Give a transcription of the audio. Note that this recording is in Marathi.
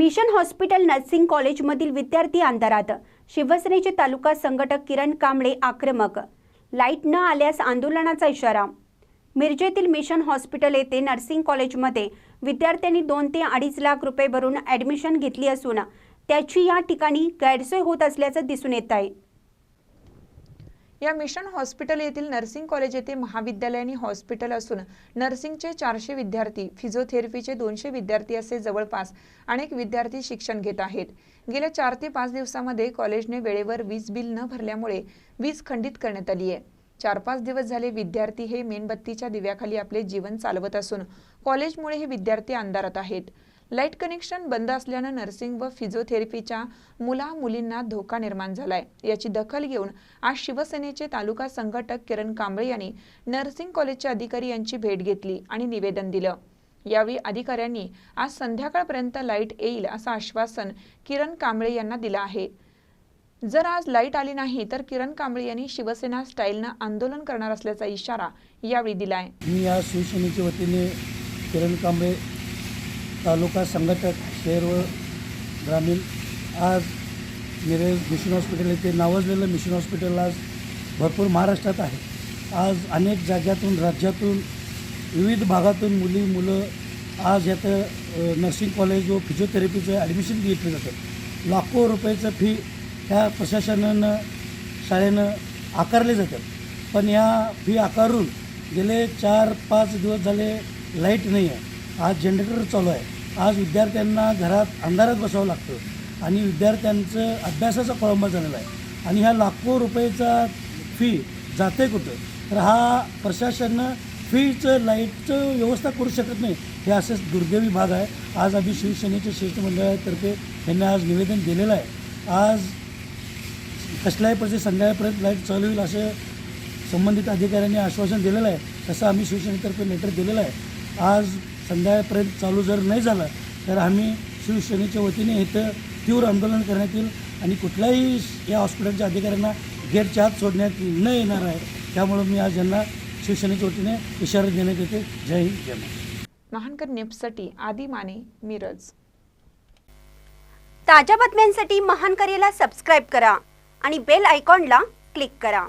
मिशन हॉस्पिटल नर्सिंग कॉलेजमधील विद्यार्थी अंधारात शिवसेनेचे तालुका संघटक किरण कांबळे आक्रमक. लाइट न आल्यास आंदोलनाचा इशारा. मिरजेतील मिशन हॉस्पिटल येथे नर्सिंग कॉलेजमध्ये विद्यार्थ्यांनी दोन ते अडीच लाख रुपये भरून ॲडमिशन घेतली असून त्याची या ठिकाणी गैरसोय होत असल्याचं दिसून येत आहे. या मिशन हॉस्पिटल येथील नर्सिंग कॉलेज येथे महाविद्यालय हॉस्पिटल असून नर्सिंगचे चारशे विद्यार्थी फिजिओथेरपीचे दोनशे विद्यार्थी असे जवळपास अनेक विद्यार्थी शिक्षण घेत आहेत. गेल्या चार ते पाच दिवसामध्ये कॉलेजने वेळेवर वीज बिल न भरल्यामुळे वीज खंडित करण्यात आली आहे. चार पाच दिवस झाले विद्यार्थी हे मेणबत्तीच्या दिव्याखाली आपले जीवन चालवत असून कॉलेजमुळे हे विद्यार्थी अंधारात आहेत. लाइट कनेक्शन बंद असल्यानं नर्सिंग व फिजिओथेरपीच्या मुला मुलींना धोका निर्माण झालाय. याची दखल घेऊन आज शिवसेनेचे तालुका संघटक किरण कांबळे यांनी नर्सिंग कॉलेजचे अधिकारी यांची भेट घेतली आणि निवेदन दिलं. यावेळी अधिकाऱ्यांनी आज संध्याकाळपर्यंत लाइट येईल असं आश्वासन किरण कांबळे यांना दिलं आहे. जर आज लाइट आली नाही तर किरण कांबळे यांनी शिवसेना स्टाईलनं आंदोलन करणार असल्याचा इशारा यावेळी दिलाय. मी आज शिवसेनेच्या वतीने किरण कांबळे तालुका संघटक शहर व ग्रामीण. आज मिरज मिशन हॉस्पिटल येथे नावाजलेलं मिशन हॉस्पिटल आज भरपूर महाराष्ट्रात आहे. आज अनेक जाग्यातून राज्यातून विविध भागातून मुली मुलं आज यात नर्सिंग कॉलेज व फिजिओथेरपीचं ॲडमिशन घेतलं जातं. लाखो रुपयाचं फी ह्या प्रशासनानं शाळेनं आकारले जातात. पण या फी आकारून गेले चार पाच दिवस झाले लाइट नाही आहे आज जनरेटर चालू आहे. आज विद्यार्थ्यांना घरात अंधारात बसावं लागतं. आणि विद्यार्थ्यांचं अभ्यासाचा खोळंबा झालेला आहे. आणि ह्या लाखो रुपयेचा फी जाते कुठं? तर हा प्रशासनानं फीचं लाईटचं व्यवस्था करू शकत नाही हे असंच दुर्दैवी भाग आहे. आज आम्ही शिवसेनेच्या शिष्टमंडळातर्फे यांना आज निवेदन दिलेलं आहे. आज कसल्याही प्रति संध्याकाळपर्यंत लाइट चालू होईल असं संबंधित अधिकाऱ्यांनी आश्वासन दिलेलं आहे. तसं आम्ही शिवसेनेतर्फे लेटर दिलेलं आहे. आज संध्याकाळपर्यंत चालू जर नाही झालं तर आम्ही शिवसेनेच्या वतीने इथं तीव्र आंदोलन करण्यात येईल आणि कुठल्याही या हॉस्पिटलच्या अधिकाऱ्यांना गेटच्या आत सोडण्यात न येणार आहे. त्यामुळं मी आज यांना शिवसेनेच्या वतीने इशारा देण्यात येते. जय हिंद. जय महाराष्ट्र महानकर निप्ससाठी आदी माने मिरज. ताज्या बातम्यांसाठी महान करेला सबस्क्राईब करा आणि बेल आयकॉनला क्लिक करा.